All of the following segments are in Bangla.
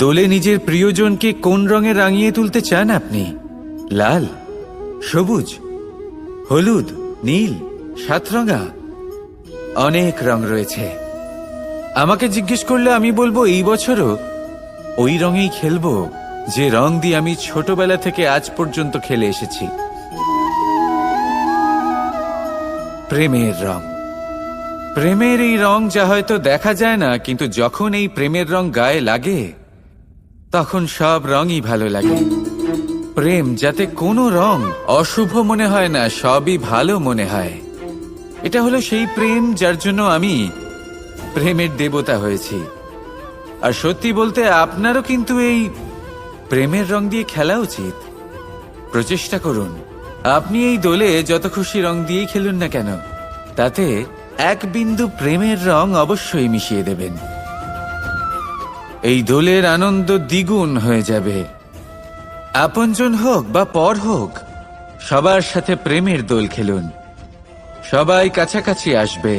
দোলে নিজের প্রিয়জনকে কোন রঙে রাঙিয়ে তুলতে চান আপনি? লাল, সবুজ, হলুদ, নীল সাতরঙা অনেক রং রয়েছে। আমাকে জিজ্ঞেস করলে আমি বলব, এই বছরও ওই রঙেই খেলব, যে রং দিয়ে আমি ছোটবেলা থেকে আজ পর্যন্ত খেলে এসেছি। প্রেমের রং। প্রেমের এই রং যা হয়তো দেখা যায় না, কিন্তু যখন এই প্রেমের রং গায়ে লাগে তখন সব রঙই ভালো লাগে। প্রেম যাতে কোনো রং অশুভ মনে হয় না, সবই ভালো মনে হয়। এটা হলো সেই প্রেম যার জন্য আমি প্রেমের দেবতা হয়েছি। আর সত্যি বলতে আপনারও কিন্তু এই প্রেমের রং দিয়ে খেলা উচিত। প্রচেষ্টা করুন। আপনি এই দোলে যত খুশি রং দিয়েই খেলুন না কেন, তাতে এক বিন্দু প্রেমের রং অবশ্যই মিশিয়ে দেবেন। এই দোলের আনন্দ দ্বিগুণ হয়ে যাবে। আপনজন হোক বা পর হোক, সবার সাথে প্রেমের দোল খেলুন। সবাই কাছাকাছি আসবে,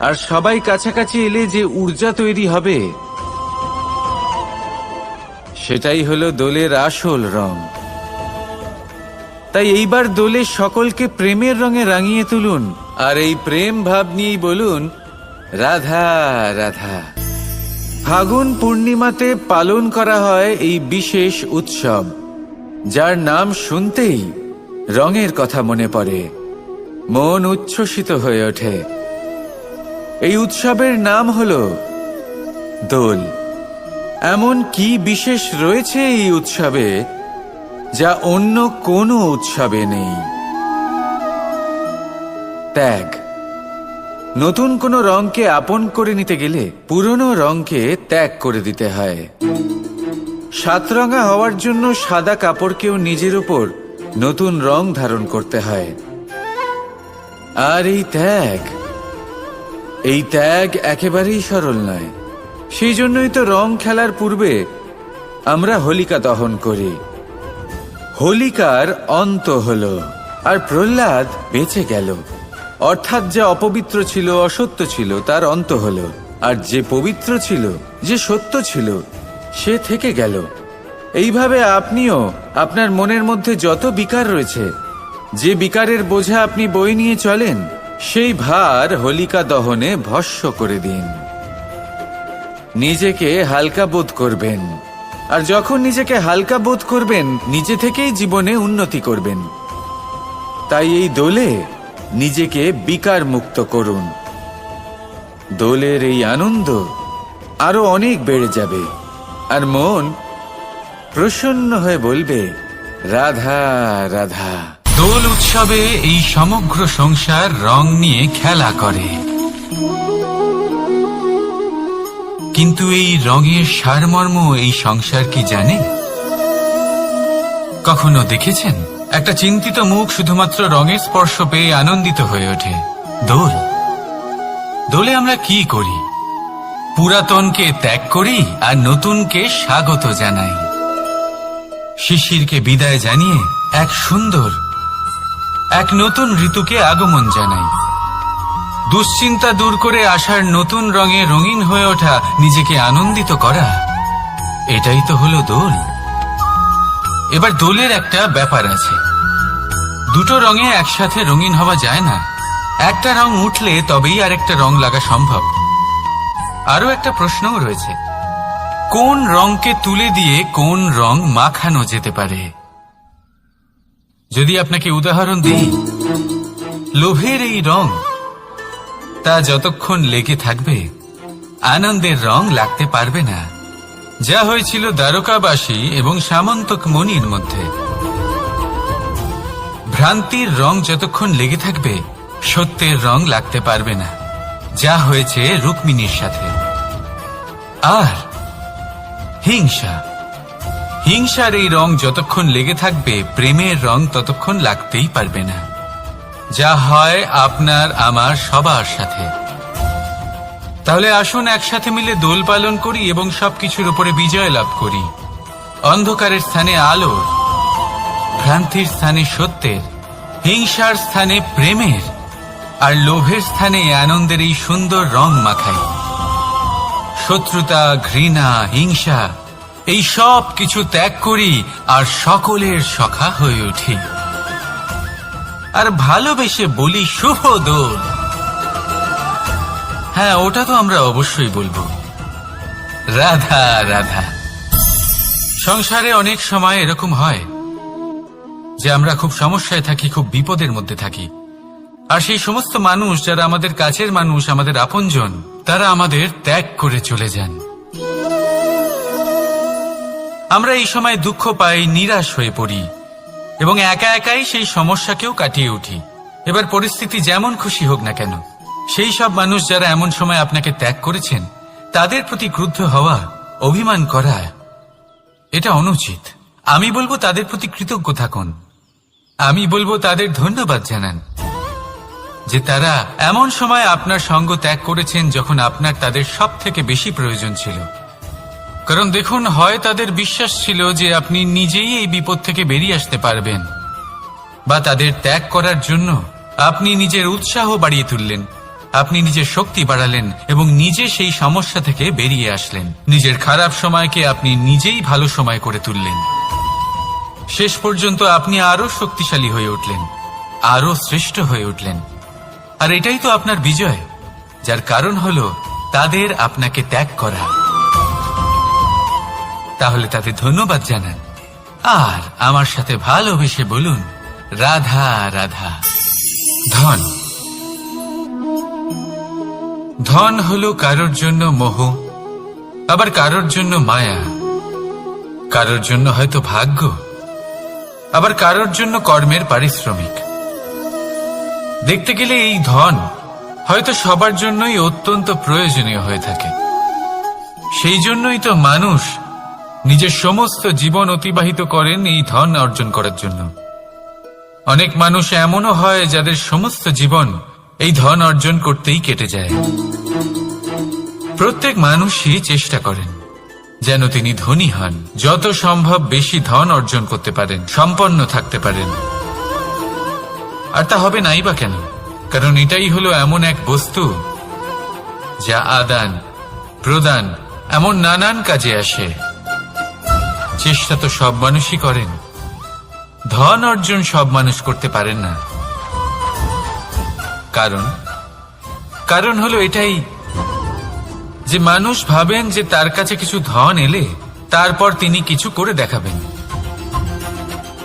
আর সবাই কাছাকাছি এলে যে ঊর্জা তৈরি হবে, সেটাই হলো দোলের আসল রং। তাই এইবার দোলে সকলকে প্রেমের রঙে রাঙিয়ে তুলুন, আর এই প্রেম ভাব নিয়েই বলুন, রাধা রাধা। ফাগুন পূর্ণিমাতে পালন করা হয় এই বিশেষ উৎসব, যার নাম শুনতেই রঙের কথা মনে পড়ে, মন উচ্ছ্বসিত হয়ে ওঠে। এই উৎসবের নাম হল দোল। এমন কি বিশেষ রয়েছে এই উৎসবে, যা অন্য কোনো উৎসবে নেই? ত্যাগ। নতুন কোনো রংকে আপন করে নিতে গেলে পুরনো রংকে ত্যাগ করে দিতে হয়। সাতরঙা হওয়ার জন্য সাদা কাপড়কেও নিজের উপর নতুন রং ধারণ করতে হয়। আর এই ত্যাগ এই ত্যাগ একেবারেই সরল নয়। সেই জন্যই তো রং খেলার পূর্বে আমরা হোলিকা দহন করি। হোলিকার অন্ত হল, আর প্রহ্লাদ বেঁচে গেল। অর্থাৎ যে অপবিত্র ছিল, অসত্য ছিল, তার অন্ত হল। আর যে পবিত্র ছিল, যে সত্য ছিল, সে থেকে গেল। এইভাবে আপনিও আপনার মনের মধ্যে যত বিকার রয়েছে, যে বিকারের বোঝা আপনি বই নিয়ে চলেন, সেই ভার হোলিকা দহনে ভস্য করে দিন। নিজেকে হালকা বোধ করবেন। আর যখন নিজেকে হালকা বোধ করবেন, নিজে থেকেই জীবনে উন্নতি করবেন। তাই এই দোলে নিজেকে বিকার মুক্ত করুন। দোলের এই আনন্দ আরও অনেক বেড়ে যাবে। আর মন প্রসন্ন হয়ে বলবে, রাধা রাধা। দোল উৎসবে এই সমগ্র সংসার রং নিয়ে খেলা করে। কিন্তু এই রঙের সারমর্ম এই সংসার কি জানে? কখনো দেখেছেন? একটা চিন্তিত মুখ শুধুমাত্র রঙের স্পর্শ পেয়ে আনন্দিত হয়ে ওঠে। দোল। দোলে আমরা কি করি? পুরাতনকে ত্যাগ করি আর নতুনকে স্বাগত জানাই। শিশিরকে বিদায় জানিয়ে এক সুন্দর, এক নতুন ঋতুকে আগমন জানাই। দুশ্চিন্তা দূর করে আসার নতুন রঙে রঙিন হয়ে ওঠা, নিজেকে আনন্দিত করা, এটাই তো হলো দোল। এবার দোলের একটা ব্যাপার আছে। দুটো রঙে একসাথে রঙিন হওয়া যায় না। একটা রং উঠলে তবেই আরেকটা রং লাগা সম্ভব। আরও একটা প্রশ্নও রয়েছে। কোন রংকে তুলে দিয়ে কোন রং মাখানো যেতে পারে? যদি আপনাকে উদাহরণ দিই, লোভের এই রং, তা যতক্ষণ লেগে থাকবে, আনন্দের রং লাগতে পারবে না। যা হয়েছিল দ্বারকাবাসী এবং সামন্তক মণির মধ্যে। ভ্রান্তির রং যতক্ষণ লেগে থাকবে, সত্যের রং লাগতে পারবে না। যা হয়েছে রুক্মিণীর সাথে। আর হিংসা। হিংসার এই রং যতক্ষণ লেগে থাকবে, প্রেমের রং ততক্ষণ লাগতেই পারবে না। যা হয় আপনার, আমার, সবার সাথে। তাহলে আসুন একসাথে মিলে দোল পালন করি এবং সবকিছুর উপরে বিজয় লাভ করি। অন্ধকারের স্থানে আলোর ভ্রান্তির স্থানে সত্যের, হিংসার স্থানে প্রেমের, আর লোভের স্থানে আনন্দের এই সুন্দর রং মাখাই। শত্রুতা, ঘৃণা, হিংসা, এই সব কিছু ত্যাগ করি আর সকলের সখা হয়ে উঠি। আর ভালোবেসে বলি শুভ দোল। হ্যাঁ ওটা তো আমরা অবশ্যই বলব। রাধা রাধা। সংসারে অনেক সময় এরকম হয় যে আমরা খুব সমস্যায় থাকি, খুব বিপদের মধ্যে থাকি। আর সেই সমস্ত মানুষ যারা আমাদের কাছের মানুষ, আমাদের আপনজন, তারা আমাদের ত্যাগ করে চলে যান। আমরা এই সময় দুঃখ পাই, নিরাশ হয়ে পড়ি এবং একা একাই সেই সমস্যাকেও কাটিয়ে উঠি। এবার পরিস্থিতি যেমন খুশি হোক না কেন সেই সব মানুষ যারা এমন সময় আপনাকে ত্যাগ করেছেন, তাদের প্রতি ক্রুদ্ধ হওয়া, অভিমান করা, এটা অনুচিত। আমি বলব তাদের প্রতি কৃতজ্ঞ থাকুন। আমি বলব তাদের ধন্যবাদ জানান। যে তারা এমন সময় আপনার সঙ্গ ত্যাগ করেছেন যখন আপনার তাদের সব থেকে বেশি প্রয়োজন ছিল। কারণ দেখুন, হয় তাদের বিশ্বাস ছিল যে আপনি নিজেই এই বিপদ থেকে বেরিয়ে আসতে পারবেন, বা তাদের ত্যাগ করার জন্য আপনি নিজের উৎসাহ বাড়িয়ে তুললেন। আপনি নিজের শক্তি বাড়ালেন এবং নিজে সেই সমস্যা থেকে বেরিয়ে আসলেন। নিজের খারাপ সময়কে আপনি নিজেই ভালো সময় করে তুললেন। শেষ পর্যন্ত আপনি আরও শক্তিশালী হয়ে উঠলেন আরও শ্রেষ্ঠ হয়ে উঠলেন। আর এটাই তো আপনার বিজয়, যার কারণ হল তাদের আপনাকে ত্যাগ করা। তাহলে তাদের ধন্যবাদ জানান। আর আমার সাথে ভালোবেসে বলুন, রাধা রাধা। ধন। ধন হলো কারোর জন্য মোহ, আবার কারোর জন্য মায়া। কারোর জন্য হয়তো ভাগ্য, আবার কারোর জন্য কর্মের পারিশ্রমিক। দেখতে গেলে এই ধন হয়তো সবার জন্যই অত্যন্ত প্রয়োজনীয় হয়ে থাকে। সেই জন্যই তো মানুষ নিজের সমস্ত জীবন অতিবাহিত করেন এই ধন অর্জন করার জন্য। অনেক মানুষ এমনও হয় যাদের সমস্ত জীবন এই ধন অর্জন করতেই কেটে যায়। প্রত্যেক মানুষই চেষ্টা করেন যেন তিনি ধনী হন। যত সম্ভব বেশি ধন অর্জন করতে পারেন, সম্পন্ন থাকতে পারেন। আর তা হবে নাই বা কেন? কারণ এটাই হলো এমন এক বস্তু যা আদান, প্রদান, এমন নানান কাজে আসে। চেষ্টা তো সব মানুষই করেন। ধন অর্জন সব মানুষ করতে পারেন না। কারণ? কারণ হলো এটাই যে মানুষ ভাবেন যে তার কাছে কিছু ধন এলে তারপর তিনি কিছু করে দেখাবেন।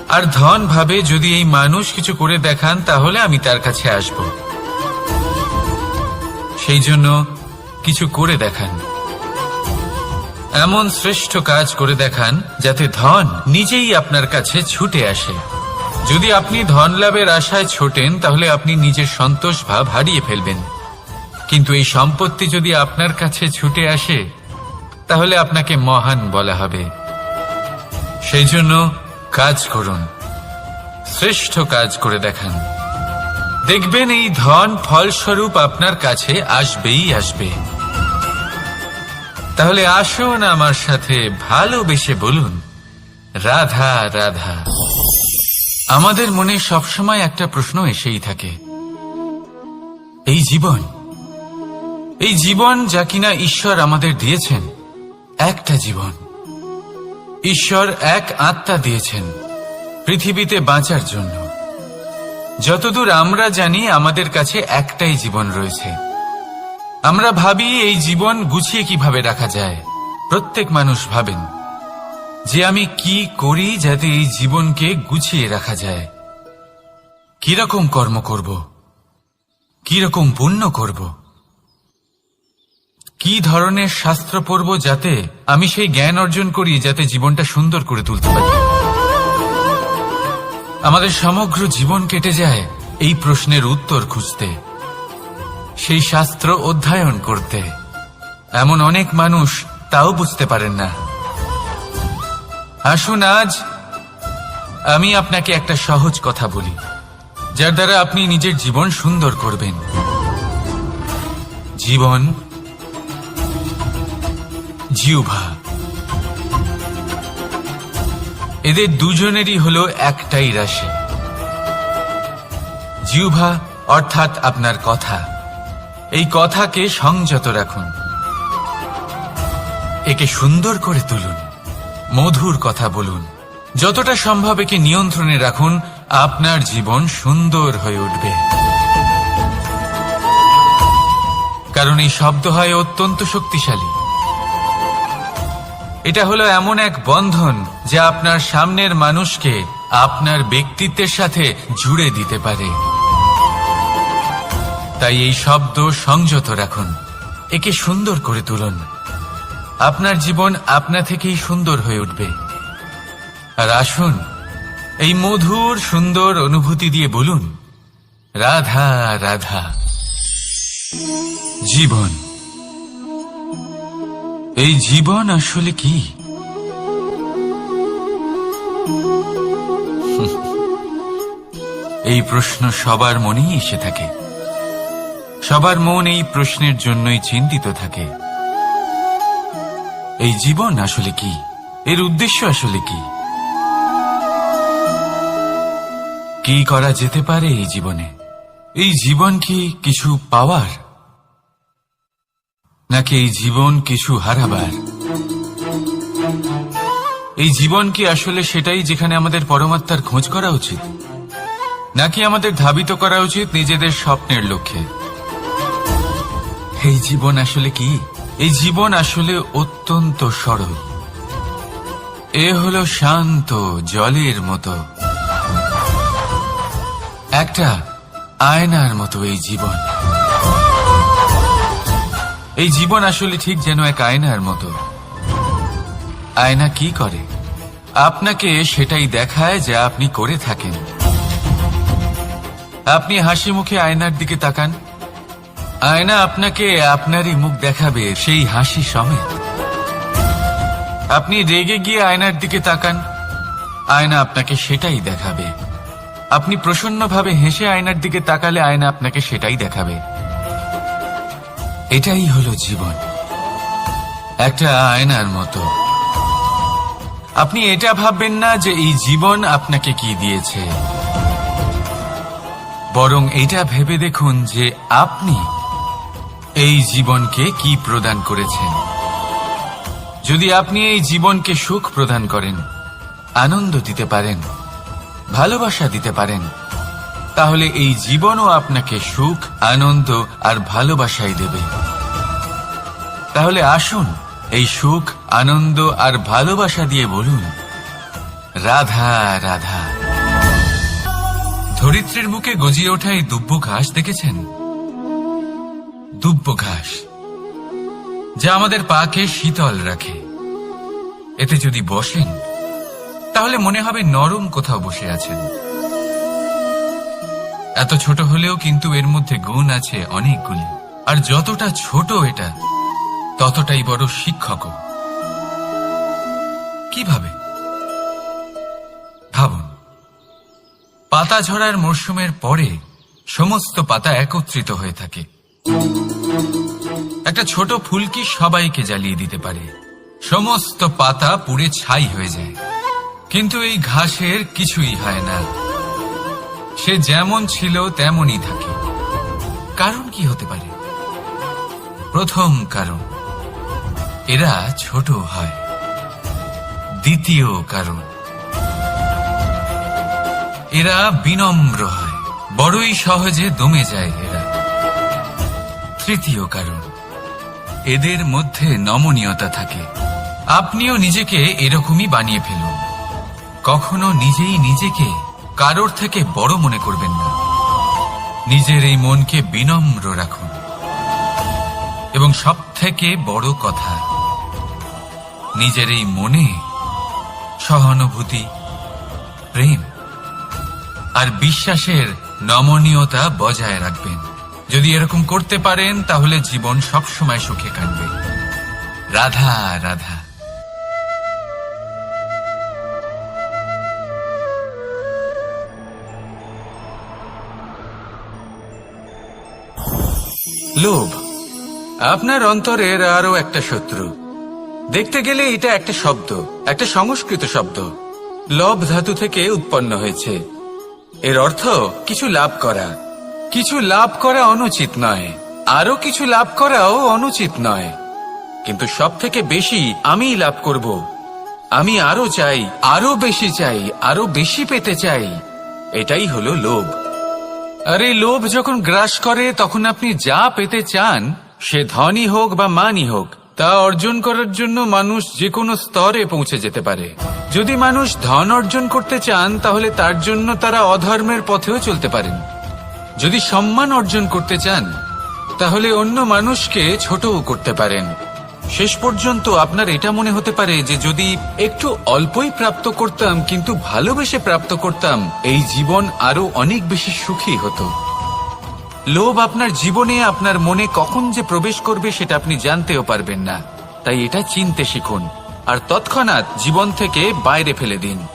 আর ধন ভাবে যদি এই মানুষ কিছু করে দেখান, তাহলে আমি তার কাছে আসব। সেই জন্য কিছু করে দেখান। এমন শ্রেষ্ঠ কাজ করে দেখান যাতে ধন নিজেই আপনার কাছে ছুটে আসে। যদি আপনি ধন লাভের আশায় ছোটেন, তাহলে আপনি নিজের সন্তোষ ভাব হারিয়ে ফেলবেন। কিন্তু এই সম্পত্তি যদি আপনার কাছে ছুটে আসে, তাহলে আপনাকে মহান বলা হবে। সেই জন্য কাজ করুন, শ্রেষ্ঠ কাজ করে দেখান। দেখবেন এই ধন ফলস্বরূপ আপনার কাছে আসবেই আসবে। তাহলে আসুন আমার সাথে ভালোবেসে বলুন, রাধা রাধা। আমাদের মনে সবসময় একটা প্রশ্ন এসেই থাকে। এই জীবন এই জীবন যা কিনা ঈশ্বর আমাদের দিয়েছেন, একটা জীবন। ঈশ্বর এক আত্মা দিয়েছেন, পৃথিবীতে বাঁচার জন্য। যতদূর আমরা জানি, আমাদের কাছে একটাই জীবন রয়েছে। আমরা ভাবি এই জীবন গুছিয়ে কীভাবে রাখা যায়, প্রত্যেক মানুষ ভাবেন। যে আমি কি করি যাতে এই জীবনকে গুছিয়ে রাখা যায়? কীরকম কর্ম করব? কীরকম পুণ্য করব? কি ধরনের শাস্ত্র পড়ব যাতে আমি সেই জ্ঞান অর্জন করি যাতে জীবনটা সুন্দর করে তুলতে পারি? আমাদের সমগ্র জীবন কেটে যায় এই প্রশ্নের উত্তর খুঁজতে, সেই শাস্ত্র অধ্যয়ন করতে। এমন অনেক মানুষ তাও বুঝতে পারেন না। আসুন আজ আমি আপনাকে একটা সহজ কথা বলি, যার দ্বারা আপনি নিজের জীবন সুন্দর করবেন। জীবন জিউভা এদের দুজনেরই হলো একটাই রাশি। জিউভা অর্থাৎ আপনার কথা। এই কথাকে সংযত রাখুন। একে সুন্দর করে তুলুন। মধুর কথা বলুন। যতটা সম্ভব একে নিয়ন্ত্রণে রাখুন, আপনার জীবন সুন্দর হয়ে উঠবে। কারণ এই শব্দ হয় অত্যন্ত শক্তিশালী। এটা হলো এমন এক বন্ধন যা আপনার সামনের মানুষকে আপনার ব্যক্তিত্বের সাথে জুড়ে দিতে পারে। তাই এই শব্দ সংযত রাখুন, একে সুন্দর করে তুলুন। আপনার জীবন আপনা থেকেই সুন্দর হয়ে উঠবে। আর আসুন, এই মধুর, সুন্দর অনুভূতি দিয়ে বলুন, রাধা রাধা, জীবন। এই জীবন আসলে কি? এই প্রশ্ন সবার মনেই এসে থাকে। সবার মন এই প্রশ্নের জন্যই চিন্তিত থাকে। এই জীবন আসলে কি? এর উদ্দেশ্য আসলে কি? কি করা যেতে পারে এই জীবনে? এই জীবন কি কিছু পাওয়ার? নাকি এই জীবন কিছু হারাবার? এই জীবন কি আসলে সেটাই যেখানে আমাদের পরমাত্মার খোঁজ করা উচিত? নাকি আমাদের ধাবিত করা উচিত নিজেদের স্বপ্নের লক্ষ্যে? এই জীবন আসলে কি? এই জীবন আসলে অত্যন্ত সরল। এ হলো শান্ত জলের মতো। একটা আয়নার মতো এই জীবন। এই জীবন আসলে ঠিক যেন এক আয়নার মতো। আয়না কি করে? আপনাকে সেটাই দেখায় যা আপনি করে থাকেন। আপনি হাসি মুখে আয়নার দিকে তাকান। আয়না আপনাকে আপনারই মুখ দেখাবে সেই হাসি সমেত। আপনি রেগে গিয়ে আয়নার দিকে তাকান, আয়না আপনাকে সেটাই দেখাবে। আপনি প্রসন্নভাবে হেসে আয়নার দিকে তাকালে আয়না আপনাকে সেটাই দেখাবে। এটাই হলো জীবন। একটা আয়নার মতো। আপনি এটা ভাববেন না যে এই জীবন আপনাকে কি দিয়েছে। বরং এটা ভেবে দেখুন যে আপনি এই জীবনকে কি প্রদান করেছেন? যদি আপনি এই জীবনকে সুখ প্রদান করেন, আনন্দ দিতে পারেন, ভালোবাসা দিতে পারেন, তাহলে এই জীবনও আপনাকে সুখ, আনন্দ আর ভালোবাসাই দেবে। তাহলে আসুন এই সুখ, আনন্দ আর ভালোবাসা দিয়ে বলুন, রাধা রাধা। ধরিত্রীর বুকে গজিয়ে ওঠা এই দুব্য ঘাস দেখেছেন? দুব্য ঘাস, যা আমাদের পাকে শীতল রাখে। এতে যদি বসেন, তাহলে মনে হবে নরম কোথাও বসে আছেন। এত ছোট হলেও কিন্তু এর মধ্যে গুণ আছে অনেকগুলি, আর যতটা ছোট এটা, ততটাই বড় শিক্ষকও। কীভাবে? ভাবুন, পাতা ঝরার মরশুমের পরে সমস্ত পাতা একত্রিত হয়ে থাকে। একটা ছোট ফুলকি সবাইকে জ্বালিয়ে দিতে পারে। সমস্ত পাতা পুড়ে ছাই হয়ে যায়। কিন্তু এই ঘাসের কিছুই হয় না। সে যেমন ছিল, তেমনই থাকে। কারণ কি হতে পারে? প্রথম কারণ, এরা ছোট হয়। দ্বিতীয় কারণ, এরা বিনম্র হয়। বড়ই সহজে দমে যায় এরা। তৃতীয় কারণ। এদের মধ্যে নমনীয়তা থাকে। আপনিও নিজেকে এরকমই বানিয়ে ফেলুন। কখনো নিজেই নিজেকে কারোর থেকে বড় মনে করবেন না। নিজের এই মনকে বিনম্র রাখুন। এবং সব থেকে বড় কথা, নিজের এই মনে সহানুভূতি, প্রেম আর বিশ্বাসের নমনীয়তা বজায় রাখবেন। যদি এরকম করতে পারেন, তাহলে জীবন সবসময় সুখে কাটবে। রাধা রাধা। লোভ, আপনার অন্তরের আরও একটা শত্রু। দেখতে গেলে এটা একটা শব্দ, একটা সংস্কৃত শব্দ। লব ধাতু থেকে উৎপন্ন হয়েছে। এর অর্থ কিছু লাভ করা। কিছু লাভ করা অনুচিত নয়। আরও কিছু লাভ করাও অনুচিত নয়। কিন্তু সব থেকে বেশি আমিই লাভ করব। আমি আরও চাই আরও বেশি চাই আরও বেশি পেতে চাই। এটাই হলো লোভ। আর এই লোভ যখন গ্রাস করে, তখন আপনি যা পেতে চান, সে ধনই হোক বা মানই হোক, তা অর্জন করার জন্য মানুষ যে কোনো স্তরে পৌঁছে যেতে পারে। যদি মানুষ ধন অর্জন করতে চান, তাহলে তার জন্য তারা অধর্মের পথেও চলতে পারেন। যদি সম্মান অর্জন করতে চান, তাহলে অন্য মানুষকে ছোটও করতে পারেন। শেষ পর্যন্ত আপনার এটা মনে হতে পারে যে যদি একটু অল্পই প্রাপ্ত করতাম, কিন্তু ভালোবেসে প্রাপ্ত করতাম, এই জীবন আরও অনেক বেশি সুখী হতো। লোভ আপনার জীবনে আপনার মনে কখন যে প্রবেশ করবে সেটা আপনি জানতেও পারবেন না। তাই এটা চিনতে শিখুন। আর তৎক্ষণাৎ জীবন থেকে বাইরে ফেলে দিন।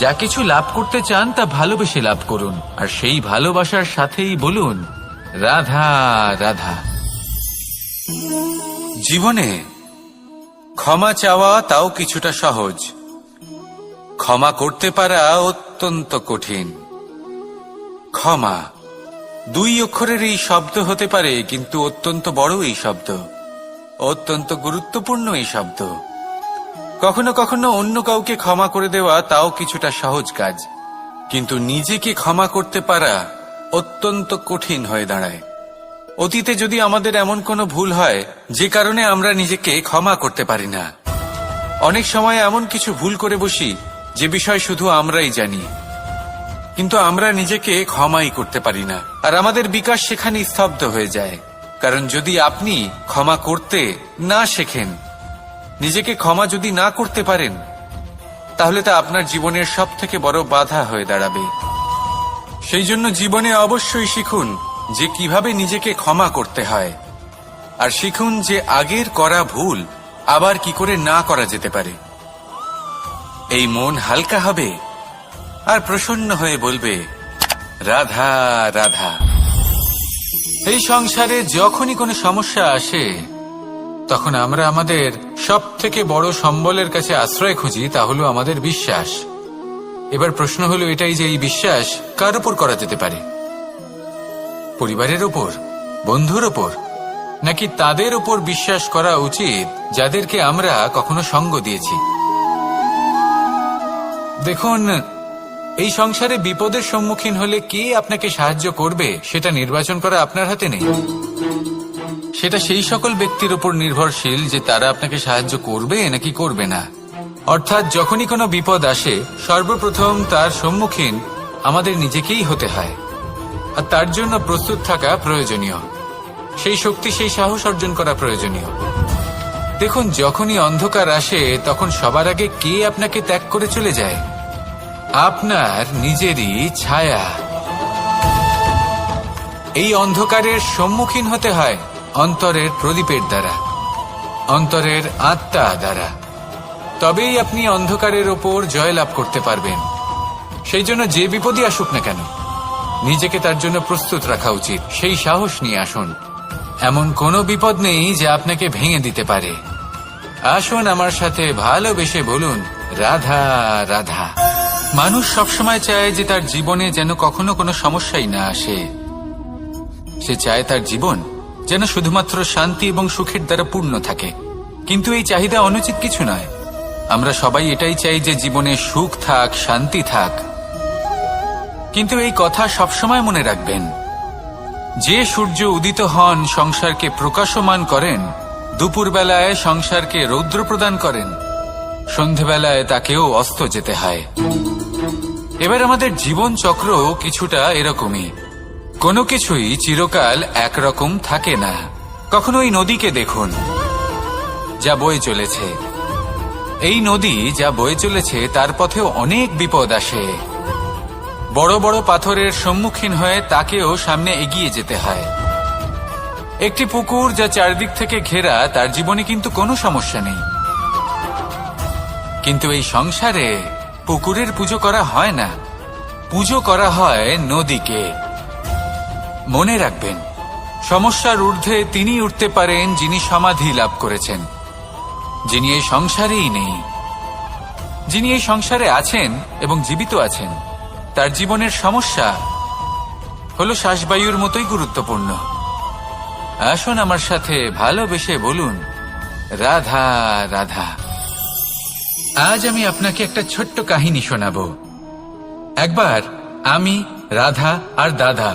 যা কিছু লাভ করতে চান তা ভালোবেসে লাভ করুন। আর সেই ভালোবাসার সাথেই বলুন, রাধা রাধা। জীবনে ক্ষমা চাওয়া তাও কিছুটা সহজ। ক্ষমা করতে পারা অত্যন্ত কঠিন। ক্ষমা দুই অক্ষরের এই শব্দ হতে পারে, কিন্তু অত্যন্ত বড় এই শব্দ, অত্যন্ত গুরুত্বপূর্ণ এই শব্দ। কখনো কখনো অন্য কাউকে ক্ষমা করে দেওয়া তাও কিছুটা সহজ কাজ। কিন্তু নিজেকে ক্ষমা করতে পারা অত্যন্ত কঠিন হয়ে দাঁড়ায়। অতীতে যদি আমাদের এমন কোনো ভুল হয়, যে কারণে আমরা নিজেকে ক্ষমা করতে পারি না। অনেক সময় এমন কিছু ভুল করে বসি, যে বিষয় শুধু আমরাই জানি। কিন্তু আমরা নিজেকে ক্ষমাই করতে পারি না। আর আমাদের বিকাশ সেখানে স্তব্ধ হয়ে যায়। কারণ যদি আপনি ক্ষমা করতে না শেখেন নিজেকে ক্ষমা যদি না করতে পারেন, তাহলে তা আপনার জীবনের সব থেকে বড় বাধা হয়ে দাঁড়াবে। সেই জন্য জীবনে অবশ্যই শিখুন যে কীভাবে নিজেকে ক্ষমা করতে হয়, আর শিখুন যে আগের করা ভুল আবার কি করে না করা যেতে পারে। এই মন হালকা হবে আর প্রসন্ন হয়ে বলবে, রাধা রাধা। এই সংসারে যখনই কোনো সমস্যা আসে তখন আমরা আমাদের সব থেকে বড় সম্বলের কাছে আশ্রয় খুঁজি, তা হলো আমাদের বিশ্বাস। এবার প্রশ্ন হলো এটাই যে এই বিশ্বাস কার উপর করা যেতে পারে? পরিবারের ওপর বন্ধুর ওপর নাকি তাদের ওপর বিশ্বাস করা উচিত যাদেরকে আমরা কখনো সঙ্গ দিয়েছি? দেখুন, এই সংসারে বিপদের সম্মুখীন হলে কে আপনাকে সাহায্য করবে সেটা নির্বাচন করা আপনার হাতে নেই। সেটা সেই সকল ব্যক্তির উপর নির্ভরশীল যে তারা আপনাকে সাহায্য করবে, নাকি করবে না। অর্থাৎ যখনই কোনো বিপদ আসে, সর্বপ্রথম তার সম্মুখীন আমাদের নিজেকেই হতে হয়। আর তার জন্য প্রস্তুত থাকা প্রয়োজনীয়। সেই শক্তি, সেই সাহস অর্জন করা প্রয়োজনীয়। দেখুন, যখনই অন্ধকার আসে, তখন সবার আগে কে আপনাকে ত্যাগ করে চলে যায়? আপনার নিজেরই ছায়া। এই অন্ধকারের সম্মুখীন হতে হয়। অন্তরের প্রদীপের দ্বারা, অন্তরের আত্মা দ্বারা। তবেই আপনি অন্ধকারের ওপর জয়লাভ করতে পারবেন। সেই জন্য যে বিপদই আসুক না কেন, নিজেকে তার জন্য প্রস্তুত রাখা উচিত, সেই সাহস নিয়ে আসুন। এমন কোনো বিপদ নেই যে আপনাকে ভেঙে দিতে পারে। আসুন আমার সাথে ভালোবেসে বলুন, রাধা রাধা। মানুষ সবসময় চায় যে তার জীবনে যেন কখনো কোনো সমস্যাই না আসে। সে চায় তার জীবন যেন শুধুমাত্র শান্তি এবং সুখের দ্বারা পূর্ণ থাকে। কিন্তু এই চাহিদা অনুচিত কিছু নয়। আমরা সবাই এটাই চাই যে জীবনে সুখ থাক, শান্তি থাক। কিন্তু এই কথা সবসময় মনে রাখবেন। যে সূর্য উদিত হন, সংসারকে প্রকাশমান করেন, দুপুরবেলায় সংসারকে রৌদ্র প্রদান করেন, সন্ধেবেলায় তাকেও অস্ত যেতে হয়। এবার আমাদের জীবন চক্র কিছুটা এরকমই। কোনো কিছুই চিরকাল একরকম থাকে না। কখনো এই নদীকে দেখুন, যা বয়ে চলেছে। এই নদী যা বয়ে চলেছে, তার পথেও অনেক বিপদ আসে। বড় বড় পাথরের সম্মুখীন হয়ে তাকেও সামনে এগিয়ে যেতে হয়। একটি পুকুর যা চারদিক থেকে ঘেরা, তার জীবনে কিন্তু কোনো সমস্যা নেই। কিন্তু এই সংসারে পুকুরের পুজো করা হয় না। পুজো করা হয় নদীকে। মনে রাখবেন, সমস্যার ঊর্ধ্বে তিনি উঠতে পারেন যিনি সমাধি লাভ করেছেন। যিনি এই সংসারেই নেই। যিনি এই সংসারে আছেন এবং জীবিত আছেন, তার জীবনের সমস্যা হলো শ্বাসবায়ুর মতোই গুরুত্বপূর্ণ। আসুন আমার সাথে ভালোবেসে বলুন, রাধা রাধা। আজ আমি আপনাকে একটা ছোট্ট কাহিনী শোনাবো। একবার আমি, রাধা আর দাদা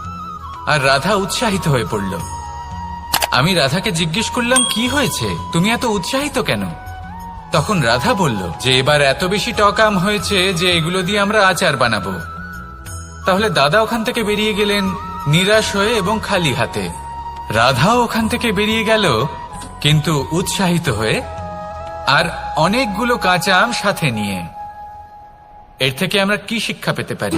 আর রাধা উৎসাহিত হয়ে পড়ল। আমি রাধাকে জিজ্ঞেস করলাম, কি হয়েছে? তুমি এত উৎসাহিত কেন? তখন রাধা বলল, যে এবার এত বেশি টক আম হয়েছে যে এগুলো দিয়ে আমরা আচার বানাবো। তাহলে দাদা ওখান থেকে বেরিয়ে গেলেন নিরাশ হয়ে এবং খালি হাতে। রাধাও ওখান থেকে বেরিয়ে গেল, কিন্তু উৎসাহিত হয়ে আর অনেকগুলো কাঁচা আম সাথে নিয়ে। এর থেকে আমরা কি শিক্ষা পেতে পারি?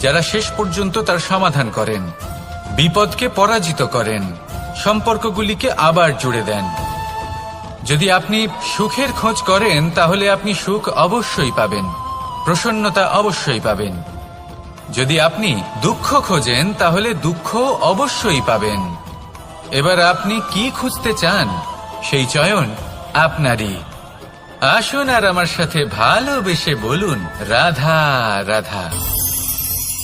যারা শেষ পর্যন্ত তার সমাধান করেন, বিপদকে পরাজিত করেন, সম্পর্কগুলিকে আবার জুড়ে দেন। যদি আপনি সুখের খোঁজ করেন, তাহলে আপনি সুখ অবশ্যই পাবেন, প্রসন্নতা অবশ্যই পাবেন। যদি আপনি দুঃখ খোঁজেন, তাহলে দুঃখ অবশ্যই পাবেন। এবার আপনি কি খুঁজতে চান, সেই চয়ন আপনারই। আসুন আর আমার সাথে ভালোবেসে বলুন, রাধা রাধা।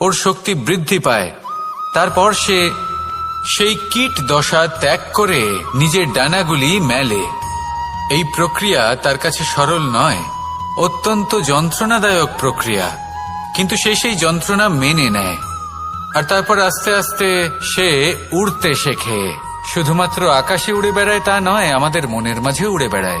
ওর শক্তি বৃদ্ধি পায়। তারপর সে সেই কীট দশা ত্যাগ করে নিজের ডানাগুলি মেলে। এই প্রক্রিয়া তার কাছে সরল নয়, অত্যন্ত যন্ত্রণাদায়ক প্রক্রিয়া। কিন্তু সে সেই যন্ত্রণা মেনে নেয়। আর তারপর আস্তে আস্তে সে উড়তে শেখে। শুধুমাত্র আকাশে উড়ে বেড়ায় তা নয়, আমাদের মনের মাঝে উড়ে বেড়ায়।